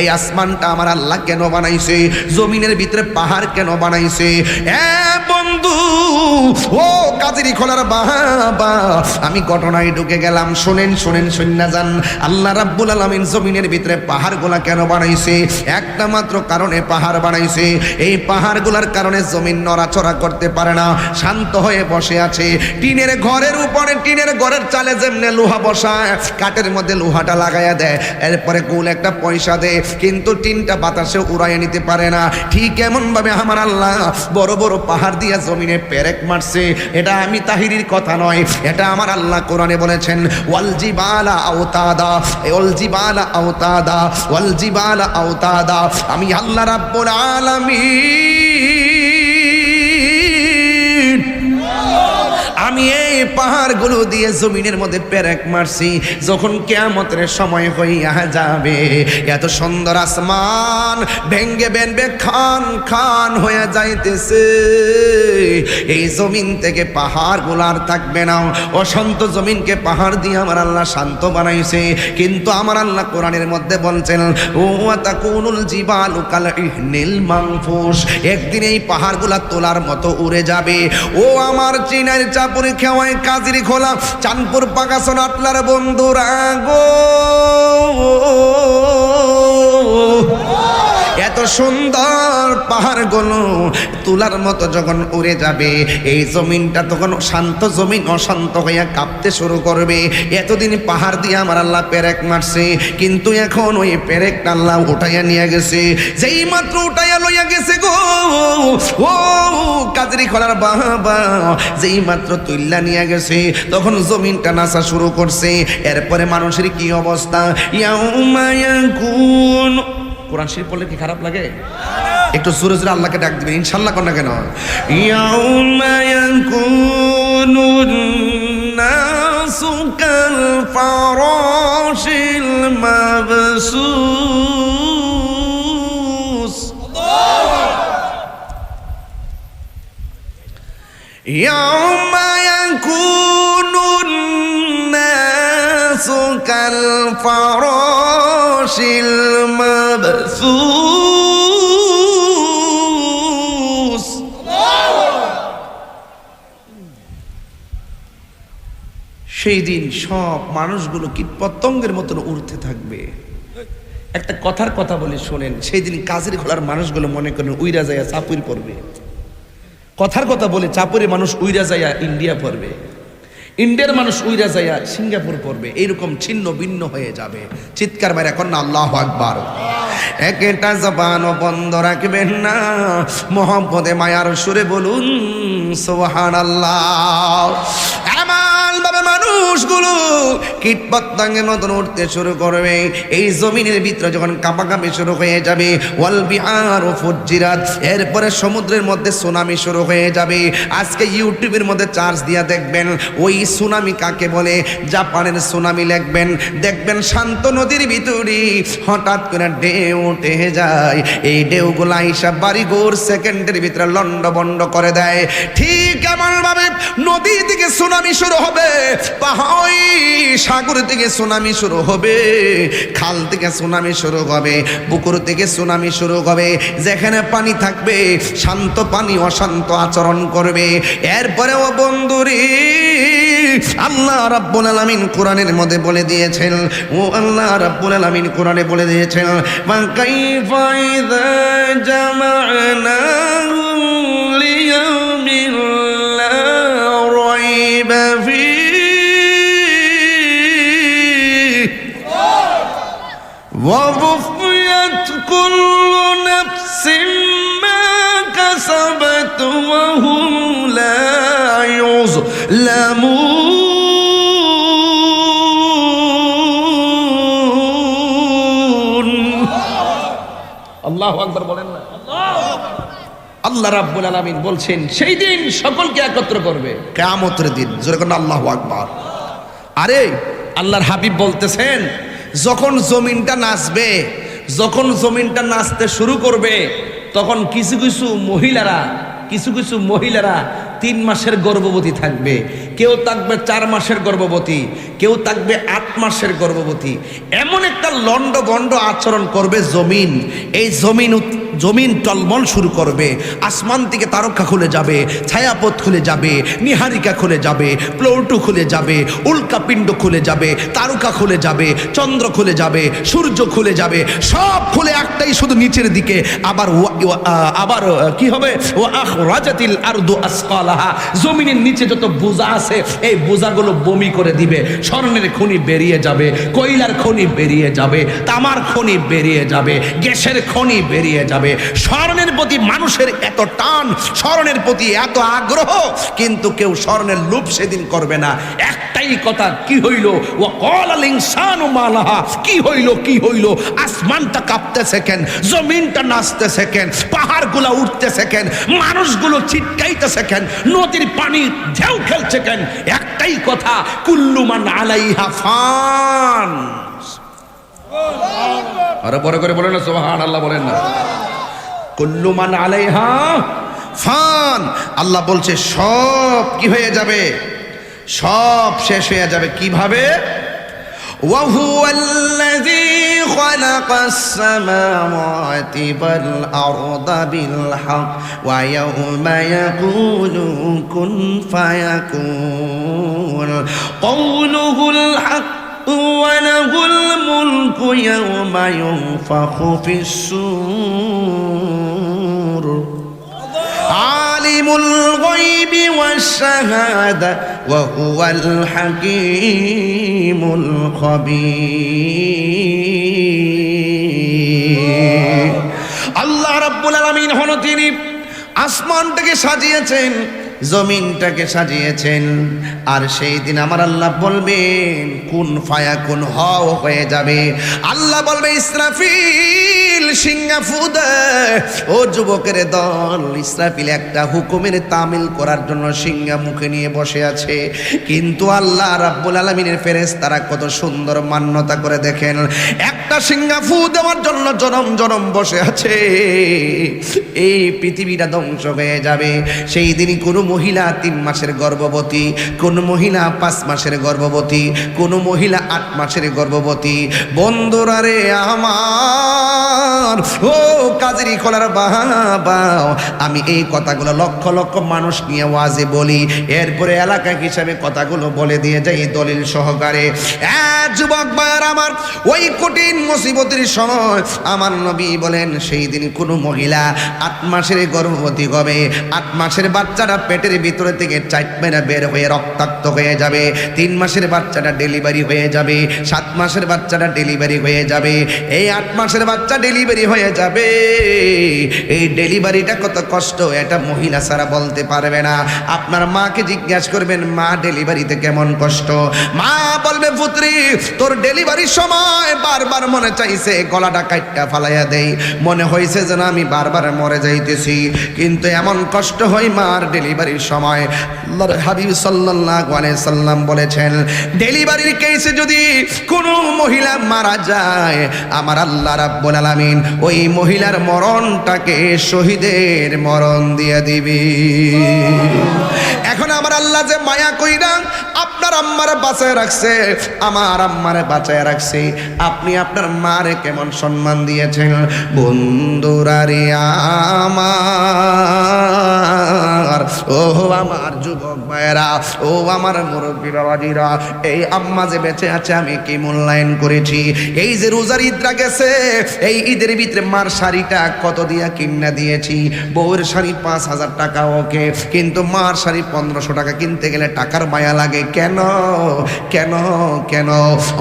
এই আসমানটা আমার আল্লাহ কেন বানাইছে? জমিনের ভিতরে পাহাড় কেন বানাইছে? এ বন্ধু, ও কাজেরি খোলার বাবা আমি ঘটনায় ঢুকে গেলাম। শোনেন শোনেন সন্না যান। আল্লাহ রাব্বুল আলামিন জমিনের ভিতরে পাহাড়গুলা কেন বানাইছে? একটা মাত্র কারণে পাহাড় বানাইছে। এই পাহাড়গুলার কারণে জমিন নড়াচড়া করতে পারে না। শান্ত হয়ে বসে আছে। টিনের ঘরের উপরে, টিনের ঘরের চালে যেমনে লোহা বসায়, কাঠের মধ্যে লোহাটা লাগাইয়া দেয়। এরপরে কুল একটা পয়সা দেয়। কিন্তু টিনটা বাতাসে উড়াইয়া নিতে পারে না। ঠিক এমন ভাবে আমার আল্লাহ বড় বড় পাহাড় দিয়া জমিনে পেরেক মারছে। এটা আমি তাহিরির কথা নয়, এটা আমার আল্লাহ কোরআনে বলেছেন ওয়ালজিবালা আওতাদা ওয়ালজিবালা আওতাদা ওয়ালজিবালা আওতাদা। আমি আল্লাহ রাব্বুল আলামিন আমি এই পাহাড়গুলো দিয়ে জমিনের মধ্যে পেরেক মারছি, যখন কেয়ামতের সময় হইয়া যাবে। এত সুন্দর আসমান ভেঙ্গে বেনবে, খান খান হয়ে যাইতেছে। এই জমিন থেকে পাহাড় আর থাকবে না। অশান্ত জমিনকে পাহাড় দিয়ে আমার আল্লাহ শান্ত বানাইছে। কিন্তু আমার আল্লাহ কোরআনের মধ্যে বলছেন, ও তা তাকুনুল জিবালু কাল ইহনিল মানফুস একদিন এই পাহাড়গুলা তোলার মতো উড়ে যাবে। ও আমার চিনার চাপুরি খেওয়ায় কাজিরি খোলা চানপুর পাকাশন আটলার বন্ধুরা গো। সুন্দর পাহাড়গুলো তুলার মতো যখন উড়ে যাবে, এই জমিনটা তখন শান্ত জমিন, অশান্ত হইয়া কাঁপতে শুরু করবে। এতদিন পাহাড় দিয়ে আমার আল্লাহ পেরেক মারছে, কিন্তু এখন ওই পেরেকটা আল্লাহ উঠাইয়া নিয়ে গেছে। যেই মাত্র উঠাইয়া লইয়া গেছে গো, ও কাজরি খোলার বাবা, যেই মাত্র তুল্লা নিয়ে গেছে, তখন জমিনটা নাচা শুরু করছে। এরপরে মানুষের কি অবস্থা? ইয়াউমায়া কুন কোরআন শরীফ পড়লে কি খারাপ লাগে? একটু জোরে জোরে আল্লাহকে ডাক দিবেন ইনশাল্লাহ কর না কেন? ইয়াউমা ইয়াকুনুন নাসু কাল ফারাশিল সেই দিন সব মানুষগুলো কীট পতঙ্গের মতন উড়তে থাকবে। একটা কথার কথা বলে শোনেন, সেই দিন কাজের খোলার মানুষগুলো মনে করেন উইরা যায় চাপুর পড়বে। কথার কথা বলে চাপুরে মানুষ উইরা যাইয়া ইন্ডিয়া পড়বে। ইন্ডিয়ার মানুষ উইরা যাইয়া সিঙ্গাপুর পড়বে। এইরকম ছিন্ন ভিন্ন হয়ে যাবে। চিৎকার মারে এখন না, আল্লাহ আকবার। একটা জবানও বন্ধ রাখবেন না। মোহাম্মদে মায়ার সুরে বলুন সোহান আল্লাহ মানুষগুলো কীট পতঙ্গের মতন উঠতে শুরু করবে। এই জমিনের ভিতরে যখন কাঁপাকাঁপি শুরু হয়ে যাবে, ওয়াল বিহার ও ফুজিরাত, এরপরে সমুদ্রের মধ্যে সুনামি শুরু হয়ে যাবে। আজকে ইউটিউবের মধ্যে চার্জ দিয়া দেখবেন, ওই সুনামি কাকে বলে? জাপানের সুনামি লিখবেন, দেখবেন শান্ত নদীর ভিতরে হঠাৎ করে ঢেউ উঠে যায়। এই ঢেউগুলা হিসাব বাড়ি গোর সেকেন্ডের ভিতরে লন্ড বন্ড করে দেয়। ঠিক এমন ভাবে নদী থেকে সুনামি শুরু হবে। পাহাড়ি সাগর থেকে সুনামি শুরু হবে, খাল থেকে সুনামি শুরু হবে, পুকুর থেকে সুনামি শুরু হবে। যেখানে পানি থাকবে, শান্ত পানি অশান্ত আচরণ করবে। এরপরে ও বন্ধুরি, আল্লাহ রাব্বুল আলামিন কোরআনের মধ্যে বলে দিয়েছেন, ও আল্লাহ রাব্বুল আলামিন কোরআনে বলে দিয়েছেন কাইফা ইযা জামা'নাহুম ووفيت كل نفس ما كسبت وهم لا يظلمون আল্লাহ আকবার বলেন না আল্লাহ রাব্বুল আলামিন বলছেন সেই দিন সকলকে একত্র করবে কিয়ামতের দিন জোরে কোন আল্লাহু আকবার আরে আল্লাহর হাবিব বলতেছেন যখন জমিনটা নাচবে, যখন জমিনটা নাচতে শুরু করবে, তখন কিছু কিছু মহিলারা, কিছু কিছু মহিলারা তিন মাসের গর্ভবতী থাকবে। কেউ থাকবে চার মাসের গর্ভবতী, কেউ থাকবে আট মাসের গর্ভবতী। এমন একটা লন্ড বন্ড আচরণ করবে জমিন। এই জমিন জমিন টলমল শুরু করবে, আসমান থেকে তারকা খুলে যাবে, ছায়াপথ খুলে যাবে, নিহারিকা খুলে যাবে, প্লৌটু খুলে যাবে উল্কাপিণ্ড খুলে যাবে, তারকা খুলে যাবে, চন্দ্র খুলে যাবে, সূর্য খুলে যাবে, সব খুলে একটাই শুধু নিচের দিকে, আবার আবার কি হবে? ও আখ রাজাতিল আরদু আসকালাহা জমিনের নিচে যত বোঝা আছে, এই বোঝাগুলো বমি করে দিবে, স্বর্ণের খনি বেরিয়ে যাবে, কয়লার খনি বেরিয়ে যাবে, তামার খনি বেরিয়ে যাবে, গ্যাসের খনি বেরিয়ে যাবে স্বর্ণের প্রতি মানুষের এত টান স্মরণের প্রতি এত আগ্রহ, কিন্তু কেউ স্বর্ণের লোভ সেদিন করবে না। একটাই কথা, কি হইল? ও কল মালাহা। কি হইল কি হইল? আসমানটা কাঁপতেছে কেন? জমিনটা নাচতেছে কেন? পাহাড়গুলো উঠতেছে কেন? মানুষগুলো চিটকাইতেছে কেন? নদীর পানি ঢেউ খেলছে কেন? একটাই কথা কুল্লুমান আলাইহা ফান। আরও বড় করে বলেন না সোহান আল্লাহ বলেন না। কুল্লুমান আলাইহা ফান আল্লাহ বলছে সব কি হয়ে যাবে সব শেষ হয়ে যাবে কিভাবে وهو الذي خلق السماوات والأرض بالحق ويوم يقول كن فيكون قوله الحق وله الملك يوم ينفخ في السور আলিমুল গায়বি ওয়াস শাহাদা ওয়া হুয়াল হাকীমুল খবীর। আল্লাহ রাব্বুল আলামিন হলো তিনি আসমানটাকে সাজিয়েছেন। জমিনটাকে সাজিয়েছেন। আর সেই দিন আমার আল্লাহ বলবেন, কোন ফায়া, কোন হও হয়ে যাবে? আল্লাহ বলবে, ইসরাফিল সিঙ্গাফুদ ও যুবকের দল, ইসরাফিল একটা হুকুমের তামিল করার জন্য সিঙ্গা মুখে নিয়ে বসে আছে। কিন্তু আল্লাহ রাব্বুল আলমিনের ফেরেস তারা কত সুন্দর মান্যতা করে দেখেন। একটা সিঙ্গা ফু দেওয়ার জন্য জনম জনম বসে আছে। এই পৃথিবীটা ধ্বংস হয়ে যাবে। সেই দিনই কোনো মহিলা তিন মাসের গর্ভবতী, কোন মহিলা পাঁচ মাসের গর্ভবতী, কোন মহিলা আট মাসের গর্ভবতী। বন্ধুরা রে আমার, ও কাজেরি খোলার বাবা, আমি এই কথাগুলো লক্ষ লক্ষ মানুষ নিয়ে ওয়াজে বলি। এরপরে এলাকা হিসাবে কথাগুলো বলে দিয়ে যাই দলিল সহকারে। যুবক ভাইয়ার আমার, ওই কঠিন মুসিবতের সময় আমার নবী বলেন, সেই দিন কোনো মহিলা আট মাসের গর্ভবতী হবে, আট মাসের বাচ্চাটা পেটের ভিতরে থেকে চার মেনা বের হয়ে রক্তাক্ত হয়ে যাবে। তিন মাসের বাচ্চাটা ডেলিভারি হয়ে যাবে। সাত মাসের বাচ্চাটা ডেলিভারি হয়ে যাবে। এই আট মাসের বাচ্চা ডেলিভারি হয়ে যাবে। এই ডেলিভারিটা কত কষ্ট, এটা মহিলা ছাড়া বলতে পারবে না। আপনার মাকে জিজ্ঞাসা করবেন, মা, ডেলিভারিতে কেমন কষ্ট? মা বলবে, পুত্রী, তোর ডেলিভারির সময় বারবার মনে চাইছে, গলাটা কাটটা ফালাইয়া দেই। মনে হয়েছে যেন আমি বারবার মরে যাইতেছি। কিন্তু এমন কষ্ট হয় মার ডেলিভারির সময় আল্লাহর হাবিব সাল্লাল্লাহু আলাইহি সাল্লাম বলেছেন, ডেলিভারির কেসে যদি কোনো মহিলা মারা যায়, আমার আল্লাহ রাব্বুল আলামিন ওই মহিলার মরণটাকে শহীদের মরণ দিয়ে দিবি। এখন আমার আল্লাহ যে মায়া কইরা আপনার আম্মারে বাঁচায় রাখছে, আমার আম্মারে বাঁচায় রাখছে, আপনি আপনার মারে কেমন সম্মান দিয়েছেন? বন্ধুরা রে আমার ও আমার যুবক ভাইয়েরা, ও আমার মুরব্বী বাবাজিরা এই আম্মা যে বেঁচে আছে আমি কি মূল্যায়ন করেছি? এই যে রোজার ঈদরা গেছে, এই ঈদের ভিতরে মার শাড়িটা কত দিয়া কিনা দিয়েছি? বউয়ের শাড়ি পাঁচ হাজার টাকা, ওকে। কিন্তু মার শাড়ি পনেরোশো টাকা কিনতে গেলে টাকার মায়া লাগে। কেন? কেন? কেন?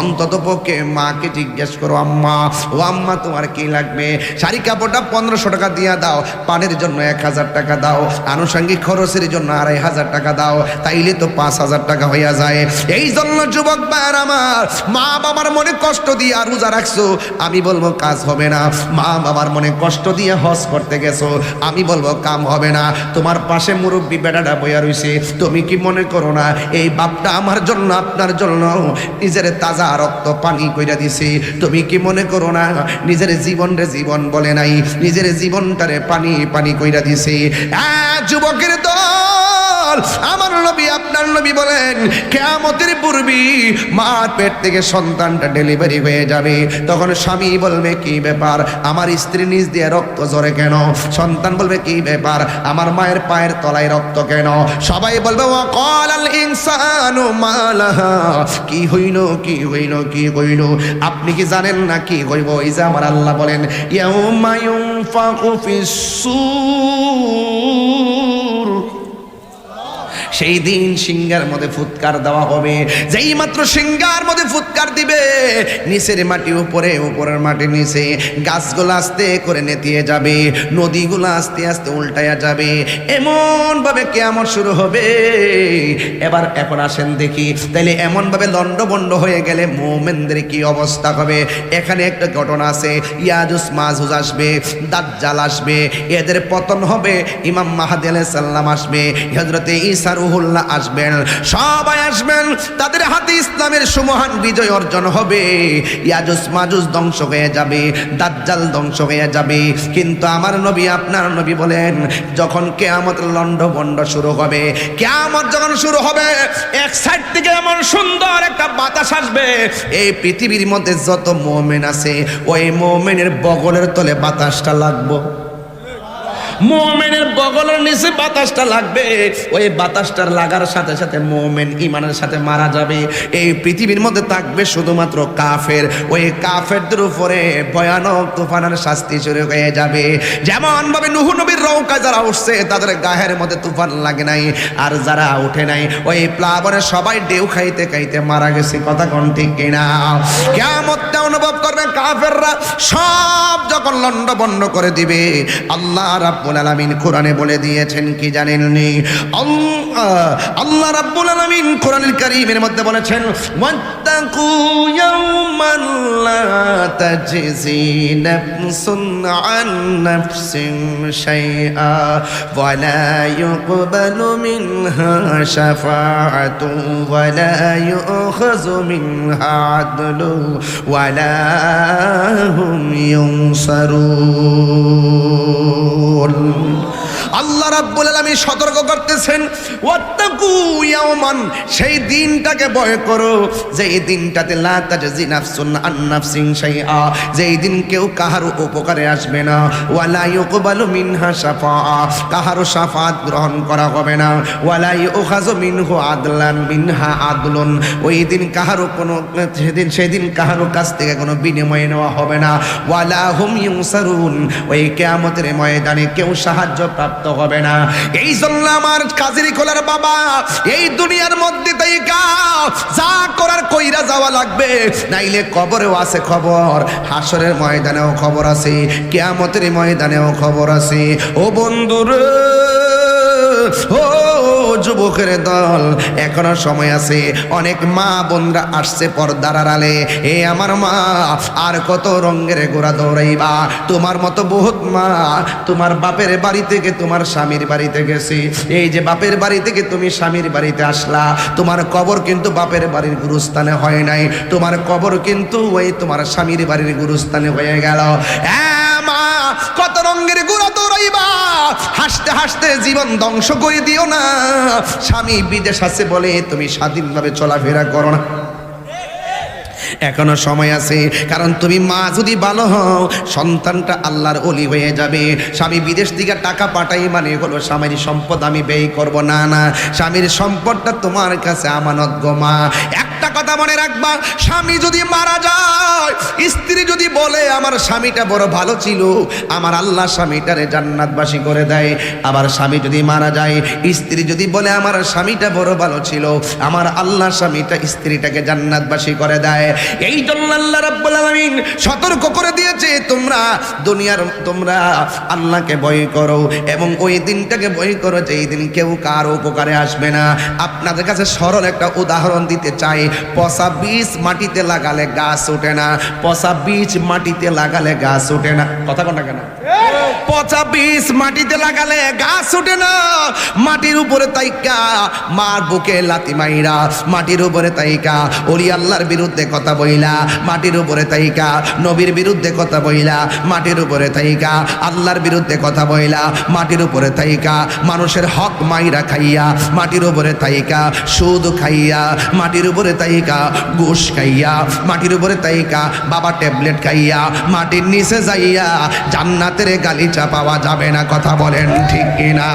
অন্তত পক্ষে মাকে জিজ্ঞেস করো, আম্মা, ও আম্মা তোমার কি লাগবে? শাড়ি কাপড়টা পনেরোশো টাকা দিয়া দাও, পানের জন্য এক হাজার টাকা দাও। আনুষঙ্গিক খরচের জন্য আড়াই হাজার টাকা দাও, তাইলে তো পাঁচ হাজার টাকা হইয়া যায়। এই জন্য যুবক ভাইয়ার আমার, মা বাবার মনে কষ্ট দিয়ে আর রোজা রাখছো? আমি বলব, কাজ হবে না। মা বাবার মনে কষ্ট দিয়ে হজ করতে গেছো। আমি বলব, কাম হবে না। তোমার পাশে মুরব্বী বেটাটা বইয়া রইছে। তুমি কি মনে করো না, এই বাপটা আমার জন্য, আপনার জন্য নিজের তাজা রক্ত পানি কইরা দিছে? তুমি কি মনে করো না, নিজের জীবন রে জীবন বলে নাই, নিজের জীবনটারে পানি পানি কইরা দিছে? যুবকের দল! আমার নবী, আপনার নবী বলেন, কেয়ামতের পূর্বী মার পেট থেকে সন্তানটা ডেলিভারি হয়ে যাবে। তখন স্বামী বলবে, কি ব্যাপার? আমার স্ত্রী নিজ দিয়ে রক্ত ঝরে কেন? সন্তান বলবে, কি ব্যাপার? আমার মায়ের পায়ের তলায় রক্ত কেন? সবাই বলবে ও কলাল ইনসানু কি হইল কি হইল কি হইল? আপনি কি জানেন না কি হইব? এই যে আমার আল্লাহ বলেন, ইয়াউমা ইউনফাকু ফিস সূর সেই দিন সিংহার মধ্যে ফুৎকার দেওয়া হবে। যেই মাত্র সিংহার মধ্যে ফুৎকার দিবে। নিচের মাটি, উপরে, উপরের মাটি, নিচে গাছগুলো আস্তে করে নেতিয়ে যাবে, নদীগুলো আস্তে আস্তে উল্টায়া যাবে। এমন ভাবে কেমন শুরু হবে। এবার এখন আসেন দেখি, তাইলে এমন ভাবে লন্ডবন্ড হয়ে গেলে মোমেনদের কি অবস্থা হবে? এখানে একটা ঘটনা আছে, ইয়াজুস মাজুজ আসবে, দাজ্জাল আসবে, এদের পতন হবে, ইমাম মাহাদি আলাইহিস সাল্লাম আসবে, হযরতে ঈসা রুহুল্লাহ আসবেন, সবাই আসবেন, তাদের হাতে ইসলামের সুমহান বিজয় অর্জন হবে। ইয়াজুস মাজুস ধ্বংস হয়ে যাবে, দাজ্জাল ধ্বংস হয়ে যাবে। কিন্তু আমার নবী, আপনার নবী বলেন, যখন কেয়ামত লন্ড বন্ড শুরু হবে, কেয়ামত যখন শুরু হবে, এক সাইড থেকে এমন সুন্দর একটা বাতাস আসবে। এই পৃথিবীর মধ্যে যত মোমেন আছে, ওই মোমেনের বগলের তলে বাতাসটা লাগবো। মোমেনের বগলের নিচে বাতাসটা লাগবে। ওই বাতাসটার লাগার সাথে সাথে মোমেন ইমানের সাথে মারা যাবে। এই পৃথিবীর মধ্যে থাকবে শুধুমাত্র কাফের। ওই কাফেরদের উপরে ভয়ানক তুফানের শাস্তি শুরু হয়ে যাবে। যেমন ভাবে নুহু নবীর রৌকা যারা উঠছে, তাদের গায়ের মধ্যে তুফান লাগে নাই আর যারা উঠে নাই, ওই প্লাবনে সবাই ঢেউ খাইতে খাইতে মারা গেছে। কথা কোন ঠিক কিনা? কেমনটা অনুভব করবে কাফেররা সব যখন লন্ড বন্ড করে দিবে, আল্লাহ রাব্বুল আলামিন কোরআনে বলে দিয়েছেন, কি জানেননি? আল্লাহ আল্লাহ রাব্বুল আলামিন কোরআনুল কারীমের মধ্যে বলেছেন, ওয়াত্তাকু ইয়াওমান লা তাজজি নাফসুন আন নাফসিন শাইআ ওয়া লা ইউকবালু মিনহা শাফাআতু ওয়া লা ইউখাযু মিনহা আদলু ওয়া লা হুম ইউনসারুন। i don't moon আল্লাহ রাব্বুল আলামিন সতর্ক করতেছেন, ওয়াত্তাকু ইয়াওমান সেই দিনটাকে ভয় করো। যেই দিনটাতে লা তাজজি নাফসুন আন নাফসিন শাইআ, যেই দিন কেউ কাহার উপকারে আসবে না। ওয়ালা ইউকবালু মিনহা শাফাআ কাহারও শাফাত গ্রহণ করা হবে না। ওয়ালা ইউখাযু মিনহু আদলান, মিনহা আদলুন। ওই দিন কাহারও কোনো, সেদিন সেদিন কাহারও কাছ থেকে কোনো বিনিময় নেওয়া হবে না। ওয়ালা হুম ইউসারুন ওই কিয়ামতের ময়দানে কেউ সাহায্য প্রাপ্ত হবে না। এই জন্য আমার কাজেরি খোলার বাবা, এই দুনিয়ার মধ্যে তাই যা করার কইরা যাওয়া লাগবে। নাইলে কবরেও আছে খবর, হাসরের ময়দানেও খবর আছে, কেয়ামতের ময়দানেও খবর আছে। ও বন্ধুর, ও যুবকের দল। এখনও সময় আছে। অনেক মা বোনরা আসছে পর্দার আড়ালে। এ আমার মা, আর কত রঙের গোড়া দৌড়াইবা? তোমার মতো বহুত মা তোমার বাপের বাড়ি থেকে তোমার স্বামীর বাড়িতে গেছি। এই যে বাপের বাড়ি থেকে তুমি স্বামীর বাড়িতে আসলা, তোমার কবর কিন্তু বাপের বাড়ির গুরুস্থানে হয় নাই। তোমার কবর কিন্তু ওই তোমার স্বামীর বাড়ির গুরুস্থানে হয়ে গেল। মা, কত রঙের গুড়া দৌড়াইবা? হাসতে হাসতে জীবন ধ্বংস করে দিও না। স্বামী বিদেশ আছে বলে তুমি স্বাধীনভাবে চলাফেরা করো না। এখনও সময় আছে। কারণ তুমি মা যদি ভালো হও, সন্তানটা আল্লাহর অলি হয়ে যাবে। স্বামী বিদেশ থেকে টাকা পাঠাই মানে হলো স্বামীর সম্পদ আমি ব্যয় করব। না না, স্বামীর সম্পদটা তোমার কাছে আমানত গো মা। একটা কথা মনে রাখবা, স্বামী যদি মারা যায়, স্ত্রী যদি বলে, আমার স্বামীটা বড় ভালো ছিল, আমার আল্লাহ স্বামীটারে জান্নাতবাসী করে দেয়। আবার স্বামী যদি মারা যায়, স্ত্রী যদি বলে, আমার স্বামীটা বড় ভালো ছিল, আমার আল্লাহ স্বামীটা স্ত্রীটাকে জান্নাতবাসী করে দেয়। এই জন্য আল্লাহ রাব্বুল আলামিন সতর্ক করে দিয়েছে, তোমরা দুনিয়ার, তোমরা আল্লাহকে ভয় করো এবং ওই দিনটাকে ভয় করো যে এই দিন কেউ কার উপকারে আসবে না। আপনাদের কাছে সরল একটা উদাহরণ দিতে চাই, পচা বীজ মাটিতে লাগালে গাছ ওঠে না, পচা বীজ মাটিতে লাগালে গাছ ওঠে না। কথা কোনটা কেন? পচা বীজ মাটিতে লাগালে গাছ ওঠে না। মাটির উপরে তাইকা, মার বুকে লাতি মাইরা। মাটির উপরে তাইকা, ওলি আল্লাহর বিরুদ্ধে কথা বইলা। মাটির উপরে তাইকা, নবীর বিরুদ্ধে কথা বইলা। মাটির উপরে তাইকা, আল্লাহর বিরুদ্ধে কথা বইলা। মাটির উপরে তাইকা, মানুষের হক মাইরা খাইয়া। মাটির উপরে তাইকা, সুদ খাইয়া। মাটির উপরে তাইকা, ঘুষ খাইয়া। মাটির উপরে তাইকা, বাবা ট্যাবলেট খাইয়া। মাটির নিচে যাইয়া জান্নাতের গালিচা পাওয়া যাবে না কথা বলেন ঠিক কিনা?